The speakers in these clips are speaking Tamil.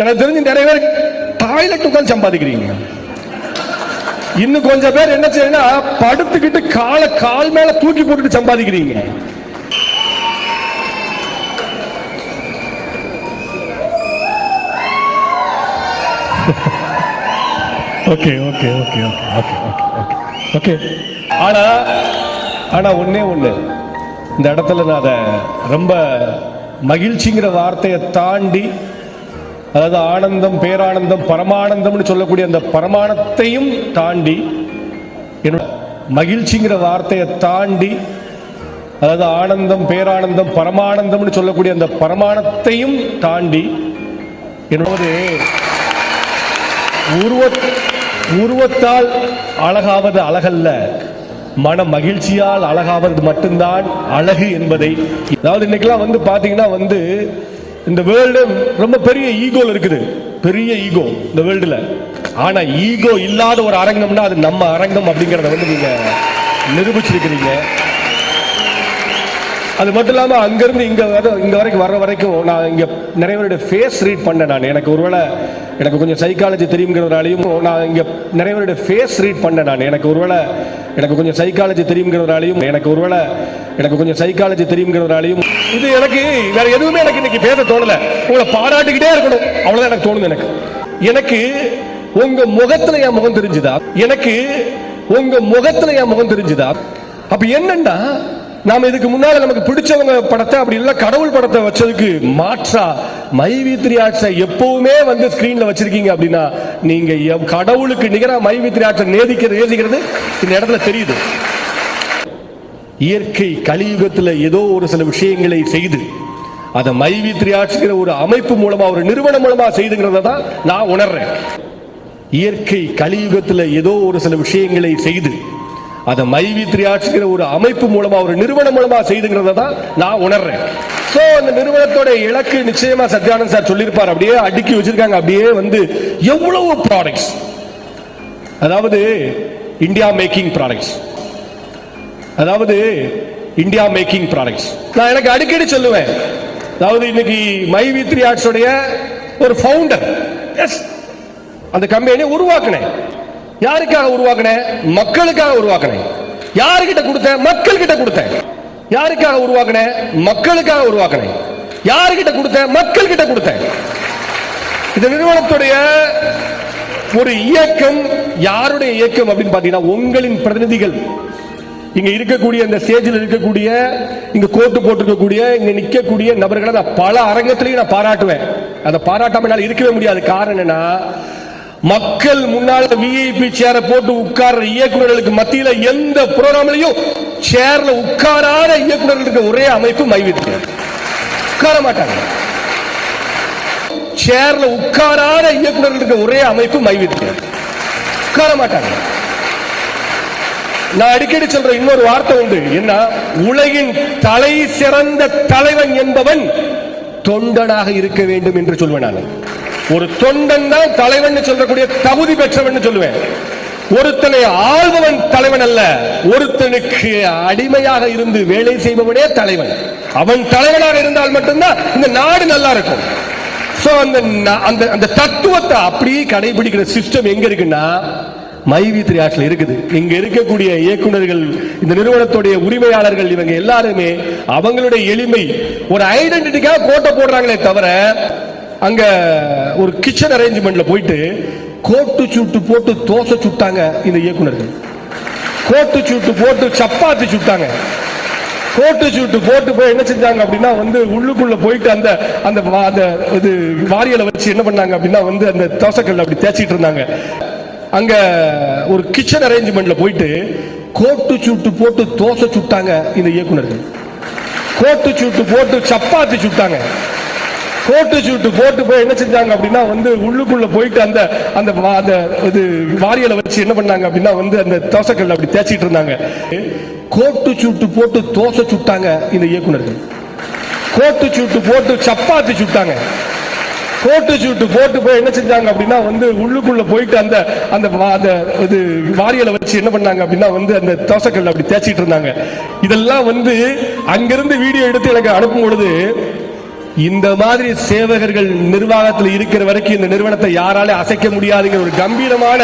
எனக்கு தெரிஞ்சு நிறைய பேர் டாய்லெட் உட்காந்து சம்பாதிக்கிறீங்க. இன்னும் கொஞ்சம் பேர் என்ன செய்யணும்னா படுத்துக்கிட்டு காலை கால் மேல தூக்கி போட்டுட்டு சம்பாதிக்கிறீங்க. Okay okay okay okay okay okay okay okay ஆனா ஆனா ஒண்ணே ஒண்ணு. இந்த இடத்துல நான் அதை ரொம்ப மகிழ்ச்சிங்கிற வார்த்தையை தாண்டி அதாவது ஆனந்தம் பேரானந்தம் பரமானந்தம்னு சொல்லக்கூடிய அந்த பரமானத்தையும் தாண்டி என்னோட மகிழ்ச்சிங்கிற வார்த்தையை தாண்டி அதாவது ஆனந்தம் பேரானந்தம் பரமானந்தம்னு சொல்லக்கூடிய அந்த பரமானத்தையும் தாண்டி என்னோட உருவ உருவத்தால் அழகாவது அழகல்ல மன மகிழ்ச்சியால் அழகாவது மட்டும்தான் அழகு என்பதை. அதாவது இன்னைக்கெல்லாம் வந்து பார்த்தீங்கன்னா வந்து இந்த வேர்ல்டு ரொம்ப பெரிய ஈகோல இருக்குது. பெரிய ஈகோ இந்த வேர்ல்டுல ஆனா ஈகோ இல்லாத ஒரு அரங்கம்னா அது நம்ம அரங்கம் அப்படிங்கறத வந்து நீங்க நிரூபிச்சிருக்கிறீங்க. அது மட்டும் இல்லாம அங்கிருந்து இங்க வர இங்க வரைக்கும் வர்ற வரைக்கும் நான் இங்க நிறைய பேருடைய ஃபேஸ் ரீட் பண்ணேன் நான். எனக்கு ஒருவேளை எனக்கு கொஞ்சம் சைக்காலஜி தெரியுங்கிறதுனாலையும் நான் இங்கே நிறைய பேருடைய ஃபேஸ் ரீட் பண்ணேன் நான். எனக்கு ஒருவேளை எனக்கு கொஞ்சம் சைக்காலஜி தெரியுங்கிறதுனாலையும் எனக்கு ஒருவேளை எனக்கு கொஞ்சம் சைக்காலஜி தெரியுங்கிறதுனாலையும் இது எனக்கு வேற எதுவுமே எனக்கு இன்னைக்கு பேச தோணலை. உங்களை பாராட்டிக்கிட்டே இருக்கணும். அவ்வளோதான் எனக்கு தோணுது எனக்கு. எனக்கு உங்க முகத்துல என் முகம் தெரிஞ்சுதா? எனக்கு உங்க முகத்துல என் முகம் தெரிஞ்சுதா? அப்ப என்னன்னா நாம இதுக்கு முன்னால நமக்கு பிடிச்சவங்க படத்தை அப்படி இல்ல கடவுள் படத்தை வச்சதுக்கு மாற்றா மை வித்ரி ஆட்ஸை எப்பவுமே வந்து ஸ்கிரீன்ல வச்சிருக்கீங்க அப்படின்னா நீங்க கடவுளுக்கு நிகரா மை வித்ரி ஆட்ஸை நேதிக்கிறது நேசிக்கிறது இந்த இடத்துல தெரியுது. இயற்கை கலியுகத்துல ஏதோ ஒரு சில விஷயங்களை செய்து அதை மைவி திரியாட்சிங்கிற ஒரு அமைப்பு மூலமா ஒரு நிறுவனம் மூலமா செய்துங்கிறத தான் நான் உணர்றேன். இயற்கை கலியுகத்துல ஏதோ ஒரு சில விஷயங்களை செய்து அதை மைவி திரியாட்சிங்கிற ஒரு அமைப்பு மூலமா ஒரு நிறுவனம் மூலமா செய்துங்கிறத தான் நான் உணர்றேன். ஸோ அந்த நிறுவனத்தோட இலக்கு நிச்சயமா சத்யானந்த் சார் சொல்லியிருப்பார். அப்படியே அடுக்கி வச்சிருக்காங்க. அப்படியே வந்து எவ்வளவு ப்ராடக்ட்ஸ் அதாவது இந்தியா மேக்கிங் ப்ராடக்ட்ஸ் அதாவது இந்தியா மேக்கிங் ப்ராடக்ட்ஸ் நான் எனக்கு அடிக்கடி சொல்லுவேன். அதாவது இன்னைக்கு மை வி த்ரீ ஆர்ட்ஸோடைய ஒரு ஃபவுண்டர் எஸ் அந்த கம்பெனியை உருவாக்கினேன். யாருக்காக உருவாக்கினேன்? மக்களுக்காக உருவாக்கினேன். யாருக்கிட்ட கொடுத்தேன்? மக்கள் கிட்ட கொடுத்தேன். யாருக்காக உருவாக்கினேன்? மக்களுக்காக உருவாக்கினேன். யாருக்கிட்ட கொடுத்தேன்? மக்கள் கிட்ட கொடுத்தேன். இந்த நிறுவனத்துடைய ஒரு இயக்கம் யாருடைய இயக்கம் அப்படின்னு பாத்தீங்கன்னா உங்களின் பிரதிநிதிகள். இங்க இருக்கக்கூடிய இந்த ஸ்டேஜில் இருக்கக்கூடிய இங்க கோட்டு போட்டிருக்கக்கூடிய இங்க நிக்கக்கூடிய நபர்களை நான் பல அரங்கத்திலையும் நான் பாராட்டுவேன். அதை பாராட்டாம என்னால இருக்கவே முடியாது. காரணம் என்னன்னா மக்கள் முன்னால விஐபி சேரை போட்டு உட்கார்ற இயக்குநர்களுக்கு மத்தியில எந்த ப்ரோக்ராம்லயும் சேர்ல உட்காராத இயக்குநர்களுக்கு ஒரே அமைப்பு மைவிட்டு உட்கார மாட்டாங்க. சேர்ல உட்காராத இயக்குநர்களுக்கு ஒரே அமைப்பு மைவிட்டு உட்கார மாட்டாங்க. நான் அடிக்கடி சொல்ற இன்னொரு வார்த்தை உண்டு. என்ன? உலகின் தலை சிறந்த தலைவன் என்பவன் தொண்டனாக இருக்க வேண்டும் என்று சொல்வேன் நான். ஒரு தொண்டன் தான் தலைவன் சொல்லக்கூடிய தகுதி பெற்றவன் சொல்லுவேன். ஒருத்தனை ஆள்பவன் தலைவன் அல்ல ஒருத்தனுக்கு அடிமையாக இருந்து வேலை செய்பவனே தலைவன். அவன் தலைவனாக இருந்தால் மட்டும்தான் இந்த நாடு நல்லா இருக்கும். சோ அந்த அந்த அந்த தத்துவத்தை அப்படியே கடைபிடிக்கிற சிஸ்டம் எங்க இருக்குன்னா மைவி திரியாட்சில் இருக்குது. இங்க இருக்கக்கூடிய இயக்குனர்கள் இந்த நிறுவனத்துடைய உரிமையாளர்கள் இவங்க எல்லாருமே அவங்களுடைய எளிமை. ஒரு ஐடென்டிட்டிக்காக கோட்டை போடுறாங்களே தவிர அங்க ஒரு கிச்சன் அரேஞ்ச்மெண்ட்ல போயிட்டு கோட்டு சுட்டு போட்டு தோசை சுட்டாங்க இந்த இயக்குனர்கள் கோட்டு சூட்டு போட்டு சப்பாத்தி சுட்டாங்க. கோட்டு சூட்டு போட்டு போய் என்ன செஞ்சாங்க அப்படின்னா வந்து உள்ளுக்குள்ள போயிட்டு அந்த அந்த வா- அந்த இது வாரியலை வச்சு என்ன பண்ணாங்க அப்படின்னா வந்து அந்த தோசைக்கல் அப்படி தேய்ச்சிட்டு இருந்தாங்க. அங்க ஒரு கிச்சன் அரேஞ்ச்மெண்ட்ல போயிட்டு கோட்டு சூட்டு போட்டு தோசை சுட்டாங்க இந்த இயக்குனர்கள் கோட்டு சூட்டு போட்டு சப்பாத்தி சுட்டாங்க. கோட்டு சூட்டு போட்டு போய் என்ன செஞ்சாங்க அப்படின்னா வந்து உள்ளுக்குள்ள போயிட்டு அந்த அந்த அந்த இது வாரியலை வச்சு என்ன பண்ணாங்க அப்படின்னா வந்து அந்த தோசைக்கல்ல அப்படி தேய்ச்சிட்டு இருந்தாங்க. கோட்டு சூட்டு போட்டு தோசை சுட்டாங்க இந்த இயக்குனர்கள் கோட்டு சூட்டு போட்டு சப்பாத்தி சுட்டாங்க. கோட்டு சூட்டு போட்டு போய் என்ன செஞ்சாங்க அப்படின்னா வந்து உள்ளுக்குள்ள போயிட்டு அந்த அந்த அந்த இது வாரியலை வச்சு என்ன பண்ணாங்க அப்படின்னா வந்து அந்த தோசைக்கல்ல அப்படி தேய்ச்சிட்டு இருந்தாங்க. இதெல்லாம் வந்து அங்கிருந்து வீடியோ எடுத்து எனக்கு அனுப்பும் பொழுது இந்த மாதிரி சேவகர்கள் நிர்வாகத்தில் இருக்கிற வரைக்கும் இந்த நிறுவனத்தை யாராலே அசைக்க முடியாதுங்கிற ஒரு கம்பீரமான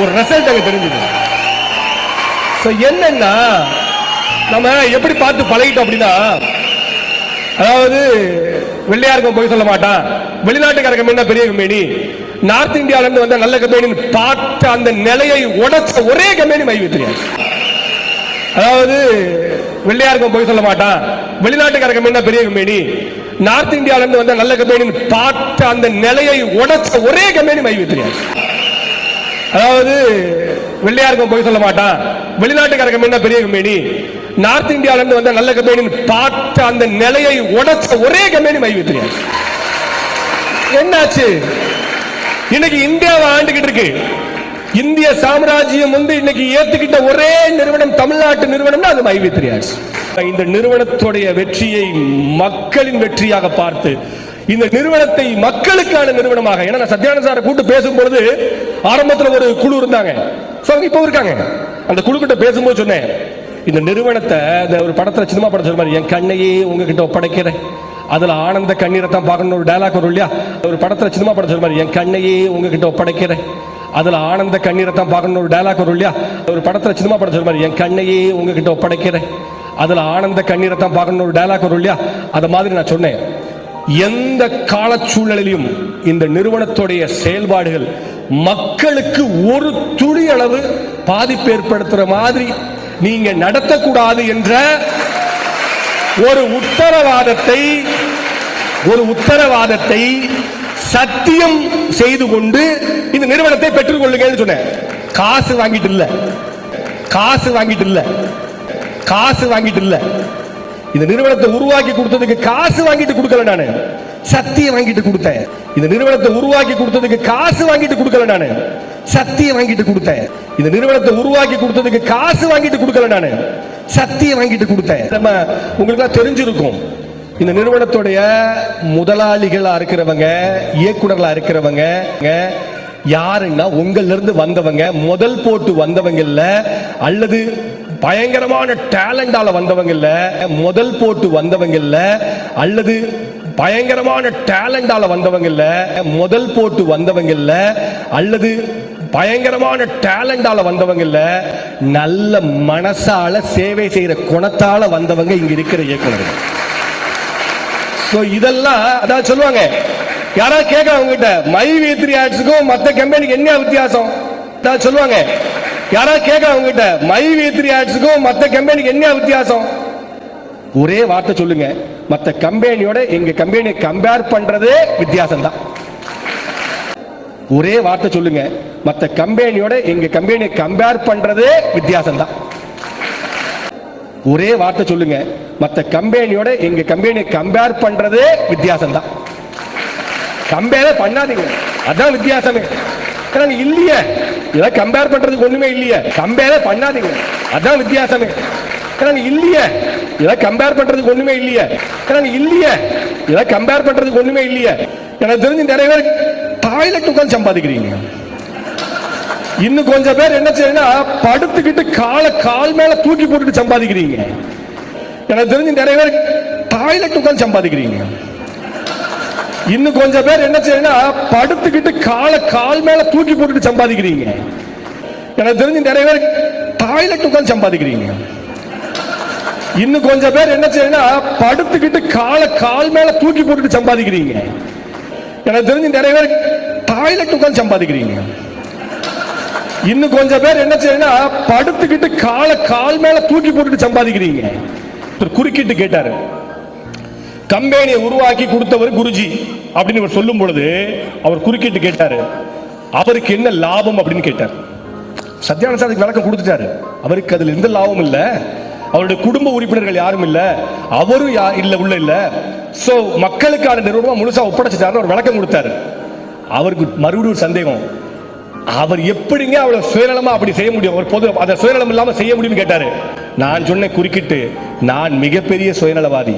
ஒரு ரிசல்ட் அங்க தெரிஞ்சது. என்னன்னா நம்ம எப்படி பார்த்து பழகிட்டோம் அப்படின்னா அதாவது வெள்ளையாருக்கும் போய் சொல்ல மாட்டான். வெளிநாட்டுக்கார கம்பெனி பெரிய கம்பெனி. நார்த் இந்தியால இருந்து வந்த நல்ல கம்பெனி பார்த்த அந்த நிலையை உடைச்ச ஒரே கம்பெனி மை அதாவது வெள்ளையாருக்கும் போய் சொல்ல மாட்டான். வெளிநாட்டுக்கார கம்பெனி பெரிய கம்பெனி. நார்த் இந்தியால இருந்து வந்த நல்ல கம்பெனி பார்த்த அந்த நிலையை உடைச்ச ஒரே கம்பெனி மை தெரியாது அதாவது வெள்ளையாருக்கும் போய் சொல்ல மாட்டான். வெளிநாட்டுக்கார கம்பெனி பெரிய கம்பெனி நார்த் இந்தியால இருந்து வந்த நல்ல கம்பெனி பார்த்த அந்த நிலையை உடைச்ச ஒரே கம்பெனி மை தெரியாது என்னாச்சு? இன்னைக்கு இந்தியாவை ஆண்டுகிட்டு இருக்கு. இந்திய சாம்ராஜ்யம் வந்து இன்னைக்கு ஏத்துக்கிட்ட ஒரே நிறுவனம் தமிழ்நாட்டு நிறுவனம்னா அது மைவி தெரியாது இந்த நிறுவனத்துடைய வெற்றியை மக்களின் வெற்றியாக பார்த்து இந்த நிறுவனத்தை மக்களுக்கான நிறுவனமாக ஏன்னா நான் சத்யானந்த சாரை கூட்டு பேசும்பொழுது ஆரம்பத்தில் ஒரு குழு இருந்தாங்க. அவங்க இப்போ இருக்காங்க. அந்த குழு கிட்ட பேசும்போது சொன்னேன் இந்த நிறுவனத்தை இந்த ஒரு படத்தில் சினிமா படம் சொல்ற மாதிரி என் கண்ணையே உங்ககிட்ட ஒப்படைக்கிறேன். அதுல ஆனந்த கண்ணீரை தான் பார்க்கணும் ஒரு டைலாக் வரும் இல்லையா? ஒரு படத்தில் சினிமா படம் சொல்ற மாதிரி என் கண்ணையே உங்ககிட்ட ஒப்படைக்கிறேன். அதுல ஆனந்த கண்ணீரை தான் பார்க்கணும் ஒரு டைலாக் வரும் இல்லையா? ஒரு படத்தில் சினிமா படம் சொல்ற மாதிரி என் கண்ணையே உங்ககிட்ட ஒப்படைக்கிறேன். அதுல ஆனந்த கண்ணீரை தான் பார்க்கணும் ஒரு டைலாக் வரும் இல்லையா? அத மாதிரி நான் சொன்னேன். எந்த கால சூழ்நிலையிலும் இந்த நிறுவனத்துடைய செயல்பாடுகள் மக்களுக்கு ஒரு துளி அளவு பாதிப்பு ஏற்படுத்துற மாதிரி நீங்க நடத்தக்கூடாது என்ற ஒரு உத்தரவாதத்தை ஒரு உத்தரவாதத்தை சத்தியம் செய்து கொண்டு இந்த நிறுவனத்தை பெற்றுக் கொள்ளுங்கன்னு சொன்னேன். காசு வாங்கிட்டு இல்ல. காசு வாங்கிட்டு இல்ல. காசு வாங்கிட்டு இல்ல. இந்த நிறுவனத்தை உருவாக்கி கொடுத்ததுக்கு காசு வாங்கிட்டு கொடுக்கல நானு. சக்தியை வாங்கிட்டு கொடுத்தேன். இந்த நிறுவனத்தை உருவாக்கி கொடுத்ததுக்கு காசு வாங்கிட்டு கொடுக்கல நானு. சக்தியை வாங்கிட்டு கொடுத்தேன். இந்த நிறுவனத்தை உருவாக்கி கொடுத்ததுக்கு காசு வாங்கிட்டு கொடுக்கல நானு. சக்தியை வாங்கிட்டு கொடுத்தேன். நம்ம உங்களுக்கு தெரிஞ்சிருக்கும். இந்த நிறுவனத்துடைய முதலாளிகளா இருக்கிறவங்க இயக்குநர்களா இருக்கிறவங்க யாருன்னா உங்கள்ல இருந்து வந்தவங்க முதல் போட்டு வந்தவங்கல்ல அல்லது பயங்கரமான டேலண்டால வந்தவங்க இல்ல முதல் போட்டு வந்தவங்க இல்ல அல்லது பயங்கரமான டேலண்டால வந்தவங்க இல்ல முதல் போட்டு வந்தவங்க இல்ல அல்லது பயங்கரமான டேலண்டால வந்தவங்க இல்ல நல்ல மனசால சேவை செய்யற குணத்தால வந்தவங்க இங்க இருக்கிற இயக்குனர்கள். ஸோ இதெல்லாம் அதான் சொல்லுவாங்க யாராவது கேட்கறாங்க உங்ககிட்ட மை வி த்ரீ ஆட்ஸுக்கும் மற்ற கம்பெனிக்கு என்ன வித்தியாசம்? அதாவது சொல்லுவாங்க யாராவது கேட்கறாங்க உங்ககிட்ட? மை வி த்ரீ ஆட்ஸுக்கும் மற்ற கம்பெனிக்கு என்ன வித்தியாசம்? ஒரே வார்த்தை சொல்லுங்க. மற்ற கம்பெனியோட எங்க கம்பெனியை கம்பேர் பண்றதே வித்தியாசம் தான் ஒரே வார்த்தை சொல்லுங்க. மற்ற கம்பெனியோட எங்க கம்பெனியை கம்பேர் பண்றதே வித்தியாசம் தான் ஒரே வார்த்தை சொல்லுங்க. மற்ற கம்பெனியோட எங்க கம்பெனியை கம்பேர் பண்றதே வித்தியாசம் தான் கம்பேரே பண்ணாதீங்க. அதான் வித்தியாசமே. ஏன்னா இல்லையே. இதெல்லாம் கம்பேர் பண்றதுக்கு ஒண்ணுமே இல்லையே. கம்பேரே பண்ணாதீங்க. அதான் வித்தியாசமே. ஏன்னா இல்லையே. இதெல்லாம் கம்பேர் பண்றதுக்கு ஒண்ணுமே இல்லையே. ஏன்னா இல்லையே. இதெல்லாம் கம்பேர் பண்றதுக்கு ஒண்ணுமே இல்லையே. எனக்கு தெரிஞ்சு நிறைய பேர் டாய்லெட் உட்காந்து சம்பாதிக்கிறீங்க. இன்னும் கொஞ்சம் பேர் என்ன செய்யணும்னா படுத்துக்கிட்டு காலை கால் மேல தூக்கி போட்டுட்டு சம்பாதிக்கிறீங்க. எனக்கு தெரிஞ்சு நிறைய பேர் டாய்லெட் உட்காந்து சம்பாதிக்கிறீங்க. இன்னும் கொஞ்சம் பேர் என்ன செய்யணும் படுத்துக்கிட்டு காலை கால் மேல தூக்கி போட்டுட்டு சம்பாதிக்கிறீங்க. எனக்கு தெரிஞ்சு நிறைய பேர் டாய்லெட் உட்காந்து சம்பாதிக்கிறீங்க. இன்னும் கொஞ்சம் பேர் என்ன செய்யணும் படுத்துக்கிட்டு காலை கால் மேல தூக்கி போட்டுட்டு சம்பாதிக்கிறீங்க. எனக்கு தெரிஞ்சு நிறைய பேர் டாய்லெட் உட்காந்து சம்பாதிக்கிறீங்க. இன்னும் கொஞ்சம் பேர் என்ன செய்யணும் படுத்துக்கிட்டு காலை கால் மேல தூக்கி போட்டுட்டு சம்பாதிக்கிறீங்க. குறுக்கிட்டு கேட்டாரு. கம்பெனியை உருவாக்கி கொடுத்தவர் குருஜி அப்படின்னு இவர் சொல்லும் பொழுது அவர் குறுக்கிட்டு கேட்டாரு அவருக்கு என்ன லாபம் அப்படின்னு கேட்டார். சத்யானந்த சார் விளக்கம் கொடுத்துட்டாரு. அவருக்கு அதுல எந்த லாபம் இல்ல. அவருடைய குடும்ப உறுப்பினர்கள் யாரும் இல்ல. அவரும் யா இல்ல உள்ள இல்ல. சோ மக்களுக்கான நிறுவனம் முழுசா ஒப்படைச்சிட்டாருன்னு அவர் விளக்கம் கொடுத்தாரு. அவருக்கு மறுபடியும் ஒரு சந்தேகம். அவர் எப்படிங்க அவளை சுயநலமா அப்படி செய்ய முடியும்? ஒரு பொது அதை சுயநலம் இல்லாம செய்ய முடியும்னு கேட்டாரு. நான் சொன்ன குறுக்கிட்டு நான் மிகப்பெரிய சுயநலவாதி.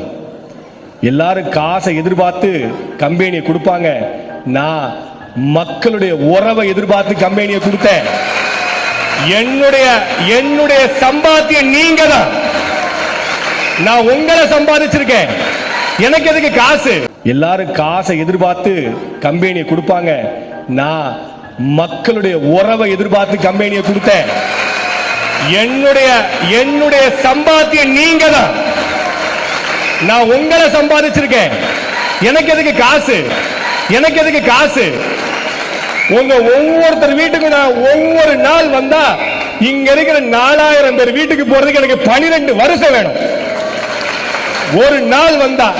எல்லாரும் காசை எதிர்பார்த்து கம்பெனியை கொடுப்பாங்க. நான் மக்களுடைய உறவை எதிர்பார்த்து கம்பெனியை கொடுத்தேன். என்னுடைய என்னுடைய சம்பாத்தியம் நீங்க தான் நான் உங்களை சம்பாதிச்சிருக்கேன். எனக்கு எதுக்கு காசு? எல்லாரும் காசை எதிர்பார்த்து கம்பெனியை கொடுப்பாங்க. நான் மக்களுடைய உறவை எதிர்பார்த்து கம்பெனியை கொடுத்தேன். என்னுடைய என்னுடைய சம்பாத்தியம் நீங்க தான் நான் உங்களை சம்பாதிச்சிருக்கேன். எனக்கு எதுக்கு காசு? எனக்கு எதுக்கு காசு? உங்க ஒவ்வொருத்தர் வீட்டுக்கு நான் ஒவ்வொரு நாள் வந்தா இங்க இருக்கிற நாலாயிரம் பேர் வீட்டுக்கு போறதுக்கு எனக்கு பனிரெண்டு வருஷம் வேணும். ஒரு நாள் வந்தா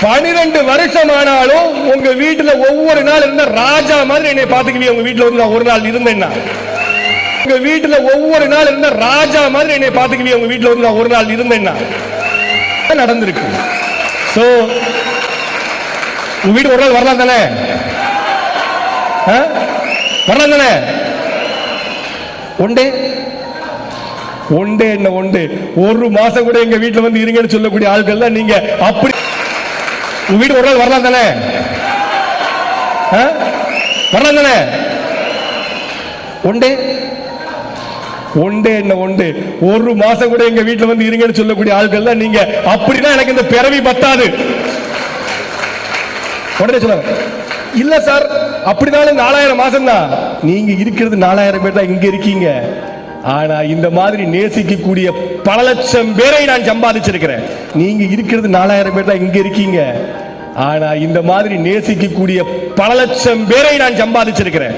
பனிரெண்டு வருஷம் ஆனாலும் உங்க வீட்டுல ஒவ்வொரு நாள் இருந்த ராஜா மாதிரி என்னை பாத்துக்குவீங்க உங்க வீட்டுல வந்து ஒரு நாள் இருந்தேன்னா. உங்க வீட்டுல ஒவ்வொரு நாள் இருந்த ராஜா மாதிரி என்னை பாத்துக்குவீங்க உங்க வீட்டுல வந்து ஒரு நாள் இருந்தேன்னா. நடந்திருக்கு. சோ உங்க வீடு ஒரு நாள் வரலாம் தானே? ஆ? வரலாம் தானே? ஒண்டே ஒண்டே என்ன ஒண்டே ஒரு மாசம் கூட எங்க வீட்டுல வந்து இருங்கன்னு சொல்லக்கூடிய ஆட்கள் தான் நீங்க. அப்படி உங்க வீடு ஒரு நாள் வரலாம் தானே? ஆ? வரலாம் தானே? ஒண்டே ஒண்டே என்ன ஒண்டு ஒரு மாசம் கூட எங்க வீட்டுல வந்து இருங்கன்னு சொல்லக்கூடிய ஆட்கள் தான் நீங்க அப்படின்னா எனக்கு இந்த பிறவி பத்தாது. உடனே சொல்லுங்க. இல்ல சார் அப்படினாலும் நாலாயிரம் மாசம் தான் நீங்க இருக்கிறது நாலாயிரம் பேர் தான் இங்க இருக்கீங்க. ஆனா இந்த மாதிரி நேசிக்கக்கூடிய பல லட்சம் பேரை நான் சம்பாதிச்சிருக்கிறேன். நீங்க இருக்கிறது நாலாயிரம் பேர் தான் இங்க இருக்கீங்க. ஆனா இந்த மாதிரி நேசிக்கக்கூடிய பல லட்சம் பேரை நான் சம்பாதிச்சிருக்கிறேன்.